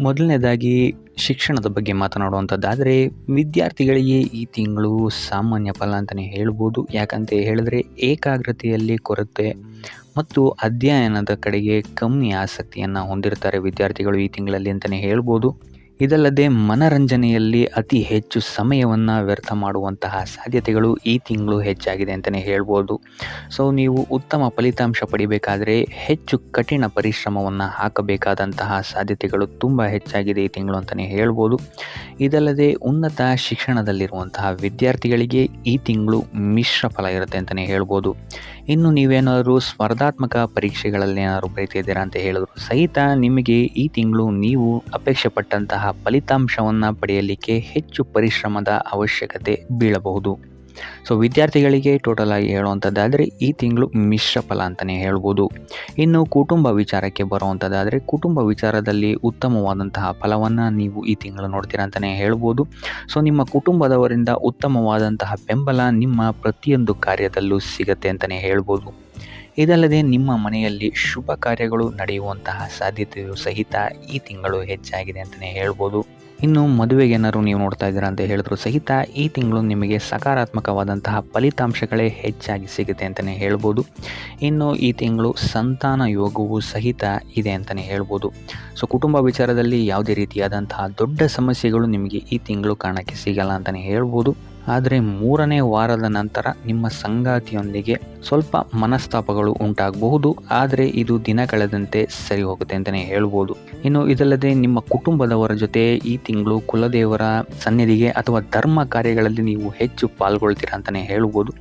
ಮೊದಲನೇದಾಗಿ ಶಿಕ್ಷಣದ ಬಗ್ಗೆ ಮಾತನಾಡುವಂಥದ್ದಾದರೆ ವಿದ್ಯಾರ್ಥಿಗಳಿಗೆ ಈ ತಿಂಗಳು ಸಾಮಾನ್ಯ ಫಲ ಅಂತಲೇ ಹೇಳ್ಬೋದು. ಯಾಕಂತ ಹೇಳಿದ್ರೆ ಏಕಾಗ್ರತೆಯಲ್ಲಿ ಕೊರತೆ ಮತ್ತು ಅಧ್ಯಯನದ ಕಡೆಗೆ ಕಮ್ಮಿ ಆಸಕ್ತಿಯನ್ನು ಹೊಂದಿರ್ತಾರೆ ವಿದ್ಯಾರ್ಥಿಗಳು ಈ ತಿಂಗಳಲ್ಲಿ ಅಂತಲೇ ಹೇಳ್ಬೋದು. ಇದಲ್ಲದೆ ಮನರಂಜನೆಯಲ್ಲಿ ಅತಿ ಹೆಚ್ಚು ಸಮಯವನ್ನು ವ್ಯರ್ಥ ಮಾಡುವಂತಹ ಸಾಧ್ಯತೆಗಳು ಈ ತಿಂಗಳು ಹೆಚ್ಚಾಗಿದೆ ಅಂತಲೇ ಹೇಳ್ಬೋದು. ಸೊ ನೀವು ಉತ್ತಮ ಫಲಿತಾಂಶ ಪಡಿಬೇಕಾದರೆ ಹೆಚ್ಚು ಕಠಿಣ ಪರಿಶ್ರಮವನ್ನು ಹಾಕಬೇಕಾದಂತಹ ಸಾಧ್ಯತೆಗಳು ತುಂಬ ಹೆಚ್ಚಾಗಿದೆ ಈ ತಿಂಗಳು ಅಂತಲೇ ಹೇಳ್ಬೋದು. ಇದಲ್ಲದೆ ಉನ್ನತ ಶಿಕ್ಷಣದಲ್ಲಿರುವಂತಹ ವಿದ್ಯಾರ್ಥಿಗಳಿಗೆ ಈ ತಿಂಗಳು ಮಿಶ್ರ ಫಲ ಇರುತ್ತೆ ಅಂತಲೇ ಹೇಳ್ಬೋದು. ಇನ್ನು ನೀವೇನಾದರೂ ಸ್ಪರ್ಧಾತ್ಮಕ ಪರೀಕ್ಷೆಗಳಲ್ಲಿ ಏನಾದರೂ ಬರೀತಿದ್ದೀರಾ ಅಂತ ಹೇಳಿದ್ರು ಸಹಿತ ನಿಮಗೆ ಈ ತಿಂಗಳು ನೀವು ಅಪೇಕ್ಷೆ ಪಟ್ಟಂತಹ ಫಲಿತಾಂಶವನ್ನು ಪಡೆಯಲಿಕ್ಕೆ ಹೆಚ್ಚು ಪರಿಶ್ರಮದ ಅವಶ್ಯಕತೆ ಬೀಳಬಹುದು. ಸೊ ವಿದ್ಯಾರ್ಥಿಗಳಿಗೆ ಟೋಟಲ್ ಆಗಿ ಹೇಳುವಂಥದ್ದಾದರೆ ಈ ತಿಂಗಳು ಮಿಶ್ರ ಫಲ ಅಂತಲೇ ಹೇಳ್ಬೋದು. ಇನ್ನು ಕುಟುಂಬ ವಿಚಾರಕ್ಕೆ ಬರುವಂಥದ್ದಾದರೆ ಕುಟುಂಬ ವಿಚಾರದಲ್ಲಿ ಉತ್ತಮವಾದಂತಹ ಫಲವನ್ನು ನೀವು ಈ ತಿಂಗಳು ನೋಡ್ತೀರ ಅಂತಲೇ ಹೇಳ್ಬೋದು. ಸೊ ನಿಮ್ಮ ಕುಟುಂಬದವರಿಂದ ಉತ್ತಮವಾದಂತಹ ಬೆಂಬಲ ನಿಮ್ಮ ಪ್ರತಿಯೊಂದು ಕಾರ್ಯದಲ್ಲೂ ಸಿಗತ್ತೆ ಅಂತಲೇ ಹೇಳ್ಬೋದು. ಇದಲ್ಲದೆ ನಿಮ್ಮ ಮನೆಯಲ್ಲಿ ಶುಭ ಕಾರ್ಯಗಳು ನಡೆಯುವಂತಹ ಸಾಧ್ಯತೆಯು ಸಹಿತ ಈ ತಿಂಗಳು ಹೆಚ್ಚಾಗಿದೆ ಅಂತಲೇ ಹೇಳ್ಬೋದು. ಇನ್ನು ಮದುವೆಗೆ ಏನಾದ್ರು ನೀವು ನೋಡ್ತಾ ಇದ್ದೀರಾ ಅಂತ ಹೇಳಿದ್ರು ಸಹಿತ ಈ ತಿಂಗಳು ನಿಮಗೆ ಸಕಾರಾತ್ಮಕವಾದಂತಹ ಫಲಿತಾಂಶಗಳೇ ಹೆಚ್ಚಾಗಿ ಸಿಗುತ್ತೆ ಅಂತಲೇ ಹೇಳ್ಬೋದು. ಇನ್ನು ಈ ತಿಂಗಳು ಸಂತಾನ ಯೋಗವು ಸಹಿತ ಇದೆ ಅಂತಲೇ ಹೇಳ್ಬೋದು. ಸೊ, ಕುಟುಂಬ ವಿಚಾರದಲ್ಲಿ ಯಾವುದೇ ರೀತಿಯಾದಂತಹ ದೊಡ್ಡ ಸಮಸ್ಯೆಗಳು ನಿಮಗೆ ಈ ತಿಂಗಳು ಕಾಣಕ್ಕೆ ಸಿಗಲ್ಲ ಅಂತಲೇ ಹೇಳ್ಬೋದು. ಆದರೆ ಮೂರನೇ ವಾರದ ನಂತರ ನಿಮ್ಮ ಸಂಗಾತಿಯೊಂದಿಗೆ ಸ್ವಲ್ಪ ಮನಸ್ತಾಪಗಳು ಉಂಟಾಗಬಹುದು, ಆದರೆ ಇದು ದಿನ ಕಳೆದಂತೆ ಸರಿ ಹೋಗುತ್ತೆ ಅಂತಲೇ ಹೇಳ್ಬೋದು. ಇನ್ನು ಇದಲ್ಲದೆ ನಿಮ್ಮ ಕುಟುಂಬದವರ ಜೊತೆ ಈ ತಿಂಗಳು ಕುಲದೇವರ ಸನ್ನಿಧಿಗೆ ಅಥವಾ ಧರ್ಮ ಕಾರ್ಯಗಳಲ್ಲಿ ನೀವು ಹೆಚ್ಚು ಪಾಲ್ಗೊಳ್ತೀರಾ ಅಂತಲೇ ಹೇಳ್ಬೋದು.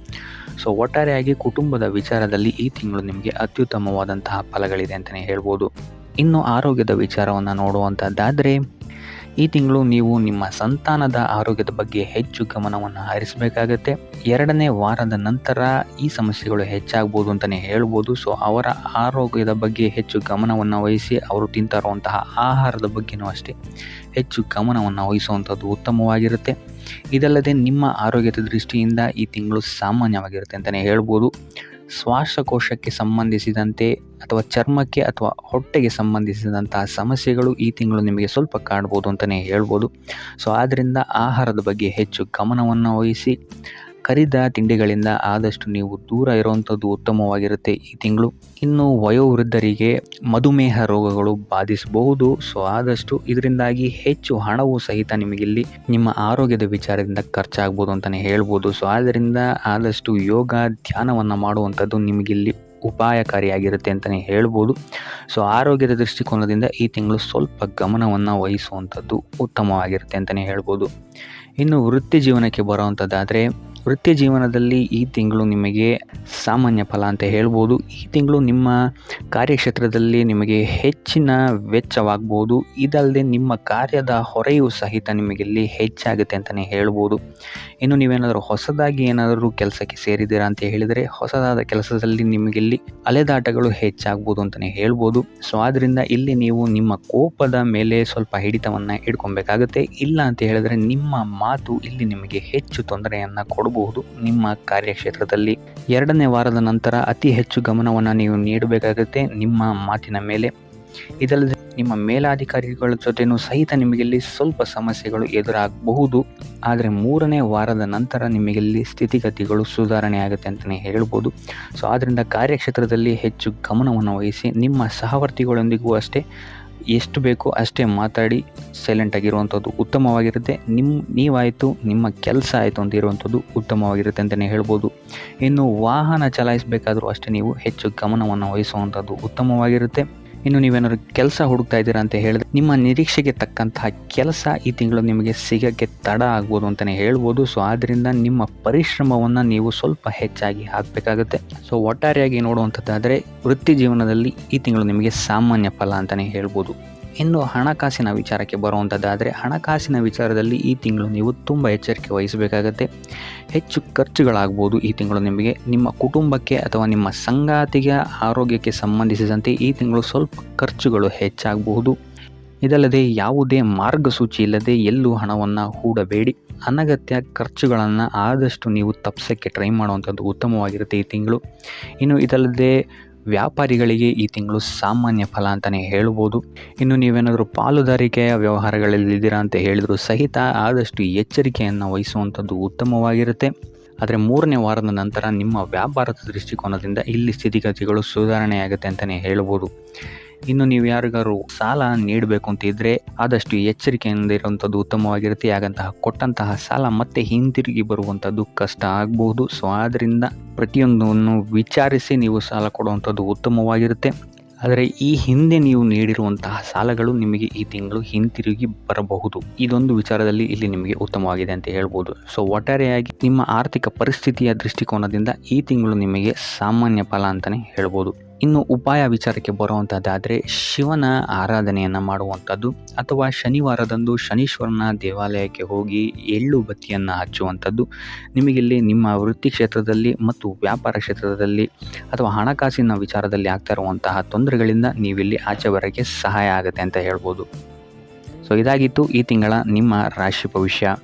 ಸೊ ಒಟ್ಟಾರೆಯಾಗಿ ಕುಟುಂಬದ ವಿಚಾರದಲ್ಲಿ ಈ ತಿಂಗಳು ನಿಮಗೆ ಅತ್ಯುತ್ತಮವಾದಂತಹ ಫಲಗಳಿದೆ ಅಂತಲೇ ಹೇಳ್ಬೋದು. ಇನ್ನು ಆರೋಗ್ಯದ ವಿಚಾರವನ್ನು ನೋಡುವಂಥದ್ದಾದರೆ ಈ ತಿಂಗಳು ನೀವು ನಿಮ್ಮ ಸಂತಾನದ ಆರೋಗ್ಯದ ಬಗ್ಗೆ ಹೆಚ್ಚು ಗಮನವನ್ನು ಹರಿಸಬೇಕಾಗತ್ತೆ. ಎರಡನೇ ವಾರದ ನಂತರ ಈ ಸಮಸ್ಯೆಗಳು ಹೆಚ್ಚಾಗ್ಬೋದು ಅಂತಲೇ ಹೇಳ್ಬೋದು. ಸೊ ಅವರ ಆರೋಗ್ಯದ ಬಗ್ಗೆ ಹೆಚ್ಚು ಗಮನವನ್ನು ವಹಿಸಿ ಅವರು ತಿಂತಾರುವಂತಹ ಆಹಾರದ ಬಗ್ಗೆನೂ ಅಷ್ಟೇ ಹೆಚ್ಚು ಗಮನವನ್ನು ವಹಿಸುವಂಥದ್ದು ಉತ್ತಮವಾಗಿರುತ್ತೆ. ಇದಲ್ಲದೆ ನಿಮ್ಮ ಆರೋಗ್ಯದ ದೃಷ್ಟಿಯಿಂದ ಈ ತಿಂಗಳು ಸಾಮಾನ್ಯವಾಗಿರುತ್ತೆ ಅಂತಲೇ ಹೇಳ್ಬೋದು. ಶ್ವಾಸಕೋಶಕ್ಕೆ ಸಂಬಂಧಿಸಿದಂತೆ ಅಥವಾ ಚರ್ಮಕ್ಕೆ ಅಥವಾ ಹೊಟ್ಟೆಗೆ ಸಂಬಂಧಿಸಿದಂತಹ ಸಮಸ್ಯೆಗಳು ಈ ತಿಂಗಳು ನಿಮಗೆ ಸ್ವಲ್ಪ ಕಾಣ್ಬೋದು ಅಂತಲೇ ಹೇಳ್ಬೋದು. ಸೊ ಆದ್ದರಿಂದ ಆಹಾರದ ಬಗ್ಗೆ ಹೆಚ್ಚು ಗಮನವನ್ನು ವಹಿಸಿ ಕರಿದ ತಿಂಡಿಗಳಿಂದ ಆದಷ್ಟು ನೀವು ದೂರ ಇರುವಂಥದ್ದು ಉತ್ತಮವಾಗಿರುತ್ತೆ ಈ ತಿಂಗಳು. ಇನ್ನು ವಯೋವೃದ್ಧರಿಗೆ ಮಧುಮೇಹ ರೋಗಗಳು ಬಾಧಿಸಬಹುದು. ಸೊ ಆದಷ್ಟು ಇದರಿಂದಾಗಿ ಹೆಚ್ಚು ಹಣವು ಸಹಿತ ನಿಮಗಿಲ್ಲಿ ನಿಮ್ಮ ಆರೋಗ್ಯದ ವಿಚಾರದಿಂದ ಖರ್ಚಾಗ್ಬೋದು ಅಂತಲೇ ಹೇಳ್ಬೋದು. ಸೊ ಆದ್ದರಿಂದ ಆದಷ್ಟು ಯೋಗ, ಧ್ಯಾನವನ್ನು ಮಾಡುವಂಥದ್ದು ನಿಮಗಿಲ್ಲಿ ಉಪಾಯಕಾರಿಯಾಗಿರುತ್ತೆ ಅಂತಲೇ ಹೇಳ್ಬೋದು. ಸೊ ಆರೋಗ್ಯದ ದೃಷ್ಟಿಕೋನದಿಂದ ಈ ತಿಂಗಳು ಸ್ವಲ್ಪ ಗಮನವನ್ನು ವಹಿಸುವಂಥದ್ದು ಉತ್ತಮವಾಗಿರುತ್ತೆ ಅಂತಲೇ ಹೇಳ್ಬೋದು. ಇನ್ನು ವೃತ್ತಿ ಜೀವನಕ್ಕೆ ಬರುವಂಥದ್ದಾದರೆ ವೃತ್ತಿ ಜೀವನದಲ್ಲಿ ಈ ತಿಂಗಳು ನಿಮಗೆ ಸಾಮಾನ್ಯ ಫಲ ಅಂತ ಹೇಳ್ಬೋದು. ಈ ತಿಂಗಳು ನಿಮ್ಮ ಕಾರ್ಯಕ್ಷೇತ್ರದಲ್ಲಿ ನಿಮಗೆ ಹೆಚ್ಚಿನ ವೆಚ್ಚವಾಗ್ಬೋದು. ಇದಲ್ಲದೆ ನಿಮ್ಮ ಕಾರ್ಯದ ಹೊರೆಯೂ ಸಹಿತ ನಿಮಗೆ ಇಲ್ಲಿ ಹೆಚ್ಚಾಗುತ್ತೆ ಅಂತಲೇ ಹೇಳ್ಬೋದು. ಇನ್ನು ನೀವೇನಾದರೂ ಹೊಸದಾಗಿ ಏನಾದರೂ ಕೆಲಸಕ್ಕೆ ಸೇರಿದ್ದೀರಾ ಅಂತ ಹೇಳಿದರೆ ಹೊಸದಾದ ಕೆಲಸದಲ್ಲಿ ನಿಮಗಿಲ್ಲಿ ಅಲೆದಾಟಗಳು ಹೆಚ್ಚಾಗ್ಬೋದು ಅಂತಲೇ ಹೇಳ್ಬೋದು. ಸೊ ಆದ್ದರಿಂದ ಇಲ್ಲಿ ನೀವು ನಿಮ್ಮ ಕೋಪದ ಮೇಲೆ ಸ್ವಲ್ಪ ಹಿಡಿತವನ್ನು ಇಟ್ಕೊಬೇಕಾಗುತ್ತೆ ಇಲ್ಲ ಅಂತ ಹೇಳಿದ್ರೆ ನಿಮ್ಮ ಮಾತು ಇಲ್ಲಿ ನಿಮಗೆ ಹೆಚ್ಚು ತೊಂದರೆಯನ್ನು ಕೊಡಬಹುದು ನಿಮ್ಮ ಕಾರ್ಯಕ್ಷೇತ್ರದಲ್ಲಿ ಎರಡನೇ ವಾರದ ನಂತರ ಅತಿ ಹೆಚ್ಚು ಗಮನವನ್ನು ನೀವು ನೀಡಬೇಕಾಗುತ್ತೆ ನಿಮ್ಮ ಮಾತಿನ ಮೇಲೆ. ಇದಲ್ಲದೆ ನಿಮ್ಮ ಮೇಲಾಧಿಕಾರಿಗಳ ಜೊತೆನೂ ಸಹಿತ ನಿಮಗಿಲ್ಲಿ ಸ್ವಲ್ಪ ಸಮಸ್ಯೆಗಳು ಎದುರಾಗಬಹುದು. ಆದರೆ ಮೂರನೇ ವಾರದ ನಂತರ ನಿಮಗಿಲ್ಲಿ ಸ್ಥಿತಿಗತಿಗಳು ಸುಧಾರಣೆ ಆಗುತ್ತೆ ಅಂತಲೇ ಹೇಳ್ಬೋದು. ಸೊ ಆದ್ದರಿಂದ ಕಾರ್ಯಕ್ಷೇತ್ರದಲ್ಲಿ ಹೆಚ್ಚು ಗಮನವನ್ನು ವಹಿಸಿ ನಿಮ್ಮ ಸಹವರ್ತಿಗಳೊಂದಿಗೂ ಅಷ್ಟೇ ಎಷ್ಟು ಬೇಕೋ ಅಷ್ಟೇ ಮಾತಾಡಿ ಸೈಲೆಂಟ್ ಆಗಿರುವಂಥದ್ದು ಉತ್ತಮವಾಗಿರುತ್ತೆ. ನಿಮ್ಮ ನೀವಾಯಿತು, ನಿಮ್ಮ ಕೆಲಸ ಆಯಿತು ಅಂತ ಇರುವಂಥದ್ದು ಉತ್ತಮವಾಗಿರುತ್ತೆ ಅಂತಲೇ ಹೇಳ್ಬೋದು. ಇನ್ನು ವಾಹನ ಚಲಾಯಿಸಬೇಕಾದರೂ ಅಷ್ಟೇ ನೀವು ಹೆಚ್ಚು ಗಮನವನ್ನು ವಹಿಸುವಂಥದ್ದು ಉತ್ತಮವಾಗಿರುತ್ತೆ. ಇನ್ನು ನೀವೇನಾದ್ರು ಕೆಲಸ ಹುಡುಕ್ತಾ ಇದ್ದೀರಾ ಅಂತ ಹೇಳಿದ್ರೆ ನಿಮ್ಮ ನಿರೀಕ್ಷೆಗೆ ತಕ್ಕಂತಹ ಕೆಲಸ ಈ ತಿಂಗಳು ನಿಮಗೆ ಸಿಗೋಕ್ಕೆ ತಡ ಆಗ್ಬೋದು ಅಂತಲೇ ಹೇಳ್ಬೋದು. ಸೊ ಆದ್ದರಿಂದ ನಿಮ್ಮ ಪರಿಶ್ರಮವನ್ನು ನೀವು ಸ್ವಲ್ಪ ಹೆಚ್ಚಾಗಿ ಹಾಕಬೇಕಾಗುತ್ತೆ. ಸೊ ಒಟ್ಟಾರೆಯಾಗಿ ನೋಡುವಂಥದ್ದಾದರೆ ವೃತ್ತಿ ಜೀವನದಲ್ಲಿ ಈ ತಿಂಗಳು ನಿಮಗೆ ಸಾಮಾನ್ಯ ಫಲ ಅಂತಲೇ ಹೇಳ್ಬೋದು. ಇನ್ನು ಹಣಕಾಸಿನ ವಿಚಾರಕ್ಕೆ ಬರುವಂಥದ್ದಾದರೆ ಹಣಕಾಸಿನ ವಿಚಾರದಲ್ಲಿ ಈ ತಿಂಗಳು ನೀವು ತುಂಬ ಎಚ್ಚರಿಕೆ ವಹಿಸಬೇಕಾಗತ್ತೆ. ಹೆಚ್ಚು ಖರ್ಚುಗಳಾಗ್ಬೋದು ಈ ತಿಂಗಳು ನಿಮಗೆ. ನಿಮ್ಮ ಕುಟುಂಬಕ್ಕೆ ಅಥವಾ ನಿಮ್ಮ ಸಂಗಾತಿಗೆ, ಆರೋಗ್ಯಕ್ಕೆ ಸಂಬಂಧಿಸಿದಂತೆ ಈ ತಿಂಗಳು ಸ್ವಲ್ಪ ಖರ್ಚುಗಳು ಹೆಚ್ಚಾಗಬಹುದು. ಇದಲ್ಲದೆ ಯಾವುದೇ ಮಾರ್ಗಸೂಚಿ ಇಲ್ಲದೆ ಎಲ್ಲೂ ಹಣವನ್ನು ಹೂಡಬೇಡಿ. ಅನಗತ್ಯ ಖರ್ಚುಗಳನ್ನು ಆದಷ್ಟು ನೀವು ತಪ್ಪಿಸೋಕ್ಕೆ ಟ್ರೈ ಮಾಡುವಂಥದ್ದು ಉತ್ತಮವಾಗಿರುತ್ತೆ ಈ ತಿಂಗಳು. ಇನ್ನು ಇದಲ್ಲದೆ ವ್ಯಾಪಾರಿಗಳಿಗೆ ಈ ತಿಂಗಳು ಸಾಮಾನ್ಯ ಫಲ ಅಂತಲೇ ಹೇಳ್ಬೋದು. ಇನ್ನು ನೀವೇನಾದರೂ ಪಾಲುದಾರಿಕೆಯ ವ್ಯವಹಾರಗಳಲ್ಲಿ ಇದ್ದೀರಾ ಅಂತ ಹೇಳಿದರೂ ಸಹಿತ ಆದಷ್ಟು ಎಚ್ಚರಿಕೆಯನ್ನು ವಹಿಸುವಂಥದ್ದು ಉತ್ತಮವಾಗಿರುತ್ತೆ. ಆದರೆ ಮೂರನೇ ವಾರದ ನಂತರ ನಿಮ್ಮ ವ್ಯಾಪಾರದ ದೃಷ್ಟಿಕೋನದಿಂದ ಇಲ್ಲಿ ಸ್ಥಿತಿಗತಿಗಳು ಸುಧಾರಣೆಯಾಗುತ್ತೆ ಅಂತಲೇ ಹೇಳ್ಬೋದು. ಇನ್ನು ನೀವು ಯಾರಿಗಾರು ಸಾಲ ನೀಡಬೇಕು ಅಂತ ಇದ್ದರೆ ಆದಷ್ಟು ಎಚ್ಚರಿಕೆಯಿಂದ ಇರುವಂಥದ್ದು ಉತ್ತಮವಾಗಿರುತ್ತೆ. ಹಾಗಂತಹ ಕೊಟ್ಟಂತಹ ಸಾಲ ಮತ್ತೆ ಹಿಂತಿರುಗಿ ಬರುವಂಥದ್ದು ಕಷ್ಟ ಆಗಬಹುದು. ಸೊ ಆದ್ದರಿಂದ ಪ್ರತಿಯೊಂದನ್ನು ವಿಚಾರಿಸಿ ನೀವು ಸಾಲ ಕೊಡುವಂಥದ್ದು ಉತ್ತಮವಾಗಿರುತ್ತೆ. ಆದರೆ ಈ ಹಿಂದೆ ನೀವು ನೀಡಿರುವಂತಹ ಸಾಲಗಳು ನಿಮಗೆ ಈ ತಿಂಗಳು ಹಿಂತಿರುಗಿ ಬರಬಹುದು. ಇದೊಂದು ವಿಚಾರದಲ್ಲಿ ಇಲ್ಲಿ ನಿಮಗೆ ಉತ್ತಮವಾಗಿದೆ ಅಂತ ಹೇಳ್ಬೋದು. ಸೊ ಒಟ್ಟಾರೆಯಾಗಿ ನಿಮ್ಮ ಆರ್ಥಿಕ ಪರಿಸ್ಥಿತಿಯ ದೃಷ್ಟಿಕೋನದಿಂದ ಈ ತಿಂಗಳು ನಿಮಗೆ ಸಾಮಾನ್ಯ ಫಲ ಅಂತಲೇ ಹೇಳ್ಬೋದು. ಇನ್ನು ಉಪಾಯ ವಿಚಾರಕ್ಕೆ ಬರುವಂಥದ್ದಾದರೆ ಶಿವನ ಆರಾಧನೆಯನ್ನು ಮಾಡುವಂಥದ್ದು ಅಥವಾ ಶನಿವಾರದಂದು ಶನೀಶ್ವರನ ದೇವಾಲಯಕ್ಕೆ ಹೋಗಿ ಎಳ್ಳು ಬತ್ತಿಯನ್ನು ಹಚ್ಚುವಂಥದ್ದು. ನಿಮಗಿಲ್ಲಿ ನಿಮ್ಮ ವೃತ್ತಿ ಕ್ಷೇತ್ರದಲ್ಲಿ ಮತ್ತು ವ್ಯಾಪಾರ ಕ್ಷೇತ್ರದಲ್ಲಿ ಅಥವಾ ಹಣಕಾಸಿನ ವಿಚಾರದಲ್ಲಿ ಆಗ್ತಾ ಇರುವಂತಹ ತೊಂದರೆಗಳಿಂದ ನೀವಿಲ್ಲಿ ಆಚೆ ಬರೋಕ್ಕೆ ಸಹಾಯ ಆಗುತ್ತೆ ಅಂತ ಹೇಳ್ಬೋದು. ಸೊ ಇದಾಗಿತ್ತು ಈ ತಿಂಗಳ ನಿಮ್ಮ ರಾಶಿ ಭವಿಷ್ಯ.